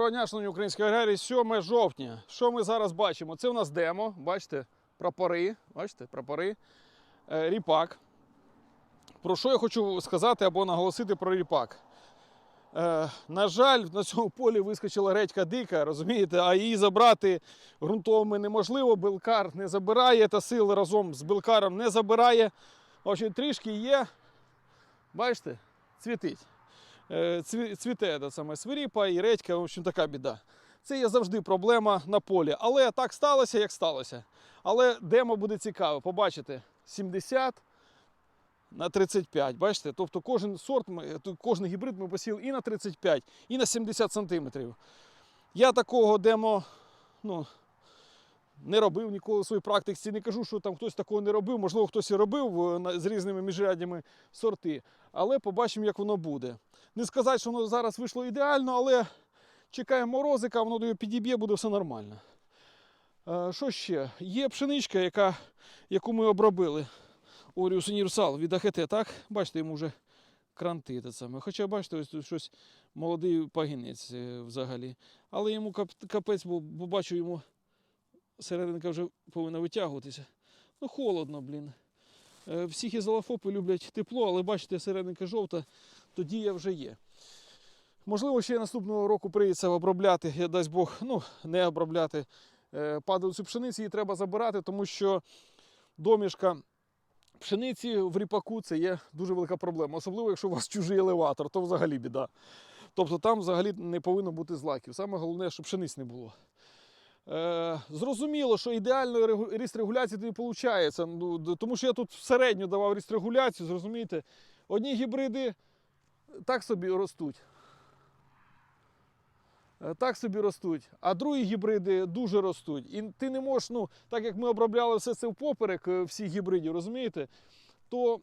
Шановні українські аграрії, 7 жовтня. Що ми зараз бачимо? Це у нас демо, бачите, прапори, бачите, прапори, е, ріпак. Про що я хочу сказати або наголосити про ріпак? Е, на жаль, на цьому полі вискочила редька дика, розумієте, а її забрати ґрунтовими неможливо. Белкар не забирає, та сил разом з белкаром не забирає. В трішки є. Бачите, цвітить. Е, цві- цвіте саме свиріпа і редька, в общем, така біда. Це є завжди проблема на полі. Але так сталося, як сталося. Але демо буде цікаво. Побачите, 70 на 35. Бачите? Тобто кожен сорт, кожен гібрид ми посіяли і на 35, і на 70 сантиметрів. Я такого демо ну, не робив ніколи в своїй практиці. Не кажу, що там хтось такого не робив. Можливо, хтось і робив е, з різними міжрядями сорти. Але побачимо, як воно буде. Не сказати, що воно зараз вийшло ідеально, але чекаємо морозика, воно його підіб'є, буде все нормально. Е, Що ще? Є пшеничка, яка, яку ми обробили. Оріус Універсал від АХТ, так? Бачите, йому вже кранти. Те. Хоча, бачите, ось тут щось молодий пагінець е, взагалі. Але йому капець, бо, бо бачу, йому серединка вже повинна витягуватися. Ну, холодно, блін. Е, Всі хізалофопи люблять тепло, але бачите, серединка жовта, то дія вже є. Можливо, ще наступного року прийдеться обробляти, я дасть Бог, ну, не обробляти е, падалицю пшениці, її треба забирати, тому що домішка пшениці в ріпаку це є дуже велика проблема. Особливо, якщо у вас чужий елеватор, то взагалі біда. Тобто там взагалі не повинно бути злаків. Саме головне, щоб пшениць не було. Е, зрозуміло, що ідеальної ріст регуляції не виходить. Ну, тому що я тут середньо давав ріст регуляцію, зрозумієте. Одні гібриди так собі ростуть. Е, Так собі ростуть, а другі гібриди дуже ростуть. І ти не можеш, ну, так як ми обробляли все це впоперек е, всіх гібридів, розумієте, то,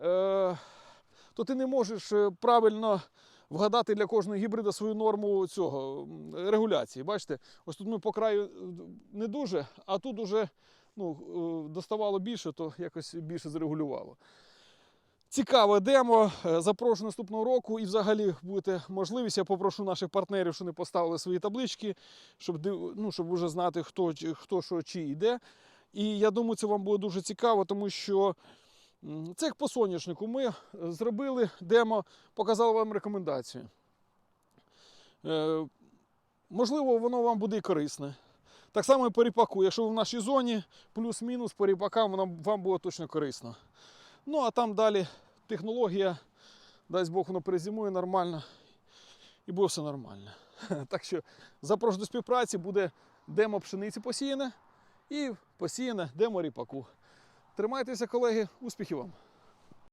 е, то ти не можеш е, правильно вгадати для кожного гібрида свою норму цього регуляції. Бачите, ось тут ми по краю не дуже, а тут уже ну, доставало більше, то якось більше зрегулювало. Цікаве демо. Е, Запрошую наступного року і взагалі буде можливість. Я попрошу наших партнерів, що вони поставили свої таблички, щоб, ну, щоб вже знати, хто, хто що чи йде. І я думаю, це вам буде дуже цікаво, тому що це як по соняшнику. Ми е, зробили демо, показали вам рекомендацію. Е, можливо, воно вам буде і корисне. Так само і по ріпаку. Якщо ви в нашій зоні, плюс-мінус по ріпакам воно вам буде точно корисно. Ну, а там далі технологія, дасть Бог, воно перезимує нормально і буде все нормально. Так що запрошую до співпраці, буде демо пшениці посіяне і посіяне демо ріпаку. Тримайтеся, колеги, успіхів вам!